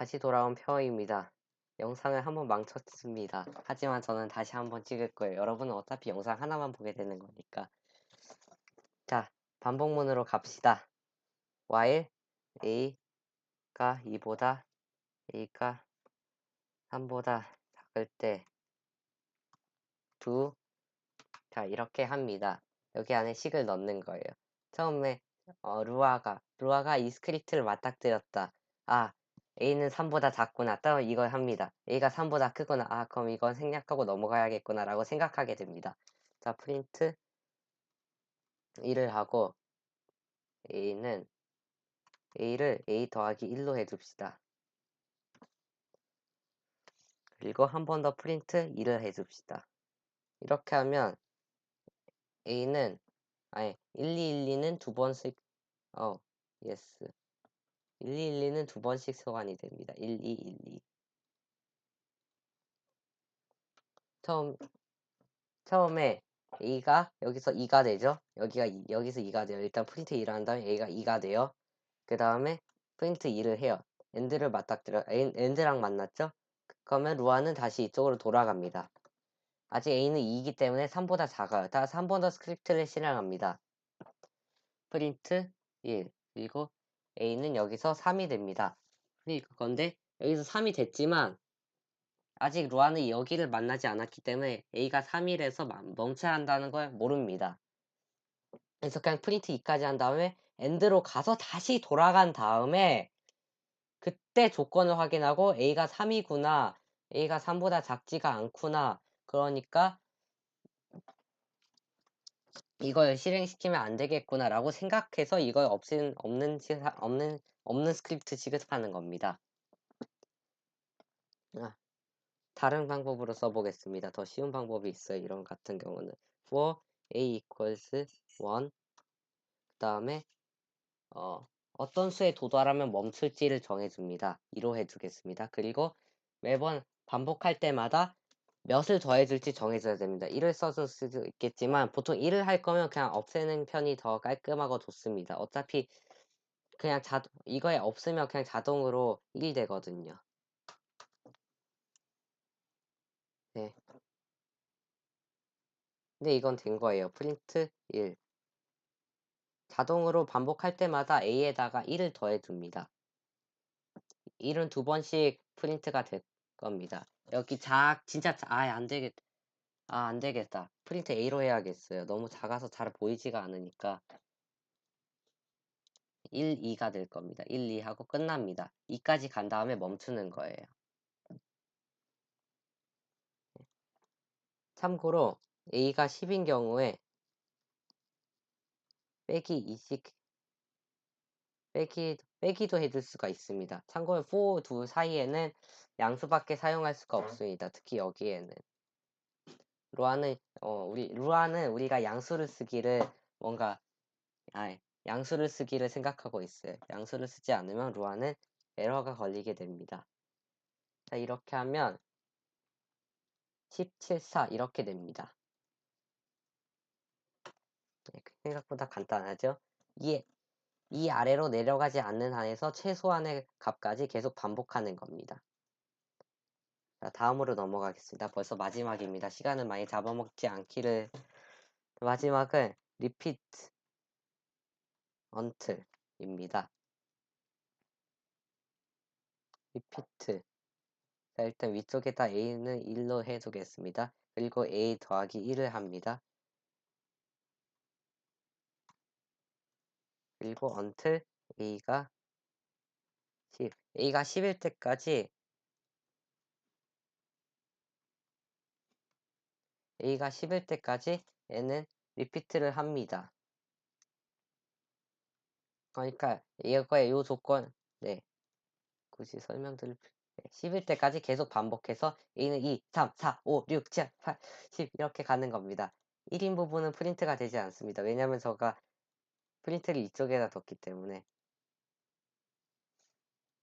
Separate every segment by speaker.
Speaker 1: 다시 돌아온 표어입니다. 영상을 한번 망쳤습니다. 하지만 저는 다시 한번 찍을 거예요. 여러분은 어차피 영상 하나만 보게 되는 거니까. 자, 반복문으로 갑시다. while a가 2보다 a가 3보다 작을 때 do 자 이렇게 합니다. 여기 안에 식을 넣는 거예요. 처음에 어, 루아가 루아가 이 스크립트를 맞닥뜨렸다. 아 a는 3보다 작구나. 따로 이걸 합니다. a가 3보다 크구나. 아 그럼 이건 생략하고 넘어가야겠구나 라고 생각하게 됩니다. 자 프린트 1을 하고 a는 a를 a 더하기 1로 해줍시다. 그리고 한 번 더 프린트 2를 해줍시다. 이렇게 하면 a는 아니 1212는 두 번씩 어 예스 1212는 두 번씩 소환이 됩니다. 1212 처음 처음에 a가 여기서 2가 되죠. 여기가 2, 여기서 2가 돼요. 일단 프린트 2를 한 다음에 a가 2가 돼요. 그 다음에 프린트 2를 해요. 엔드를 맞닥뜨려 엔드랑 만났죠. 그러면 루아는 다시 이쪽으로 돌아갑니다. 아직 a는 2이기 때문에 3보다 작아요. 따라서 한번더 스크립트를 실행합니다. 프린트 1 그리고 a는 여기서 3이 됩니다. 그건데 여기서 3이 됐지만 아직 루아는 여기를 만나지 않았기 때문에 a가 3이라서 멈춰야 한다는 걸 모릅니다. 그래서 그냥 프린트 2까지 한 다음에 엔드로 가서 다시 돌아간 다음에 그때 조건을 확인하고 a가 3이구나 a가 3보다 작지가 않구나 그러니까 이걸 실행시키면 안 되겠구나 라고 생각해서 이걸 없인, 없는, 없는, 없는 스크립트 취급하는 겁니다. 아, 다른 방법으로 써보겠습니다. 더 쉬운 방법이 있어요. 이런 같은 경우는 for a equals 1 그 다음에 어, 어떤 수에 도달하면 멈출지를 정해줍니다. 2로 해주겠습니다. 그리고 매번 반복할 때마다 몇을 더해줄지 정해줘야 됩니다. 1을 써줄 수도 있겠지만 보통 1을 할 거면 그냥 없애는 편이 더 깔끔하고 좋습니다. 어차피 그냥 자 이거에 없으면 그냥 자동으로 1이 되거든요. 네. 근데 이건 된 거예요. 프린트 1. 자동으로 반복할 때마다 a에다가 1을 더해줍니다. 1은 두 번씩 프린트가 될 겁니다. 여기 작 진짜 아예 안 되겠 아 안 되겠다. 프린트 A로 해야겠어요. 너무 작아서 잘 보이지가 않으니까 1, 2가 될 겁니다. 1, 2 하고 끝납니다. 2까지 간 다음에 멈추는 거예요. 참고로 A가 10인 경우에 빼기 20 빼기, 빼기도 해줄 수가 있습니다. 참고로 4, 2 사이에는 양수밖에 사용할 수가 없습니다. 특히 여기에는. 루아는, 어, 우리, 루아는 우리가 양수를 쓰기를 뭔가, 아, 양수를 쓰기를 생각하고 있어요. 양수를 쓰지 않으면 루아는 에러가 걸리게 됩니다. 자, 이렇게 하면 17, 4 이렇게 됩니다. 네, 생각보다 간단하죠? 이, 이 아래로 내려가지 않는 한에서 최소한의 값까지 계속 반복하는 겁니다. 자, 다음으로 넘어가겠습니다. 벌써 마지막입니다. 시간을 많이 잡아먹지 않기를 마지막은 repeat until입니다. repeat 자, 일단 위쪽에다 a는 1로 해두겠습니다. 그리고 a 더하기 1을 합니다. 그리고 until a가 10 a가 10일 때까지 a가 10일 때까지 n은 리피트를 합니다. 그러니까 이거의 이 조건 네 굳이 설명드릴 네, 10일 때까지 계속 반복해서 a는 2, 3, 4, 5, 6, 7, 8, 10 이렇게 가는 겁니다. 1인 부분은 프린트가 되지 않습니다. 왜냐면 저가 프린트를 이쪽에다 뒀기 때문에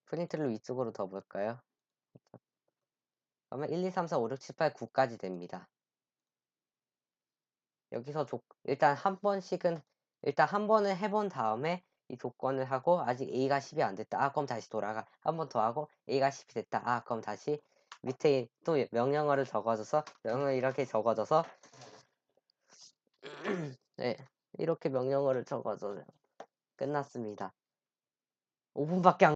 Speaker 1: 프린트를 위쪽으로 더 볼까요? 그러면 1, 2, 3, 4, 5, 6, 7, 8, 9까지 됩니다. 여기서 조, 일단 한 번씩은 일단 한 번은 해본 다음에 이 조건을 하고 아직 A가 10이 안 됐다. 아 그럼 다시 돌아가. 한 번 더 하고 A가 10이 됐다. 아 그럼 다시 밑에 또 명령어를 적어줘서 명령어 이렇게 적어줘서 네, 이렇게 명령어를 적어줘 끝났습니다. 5분밖에 안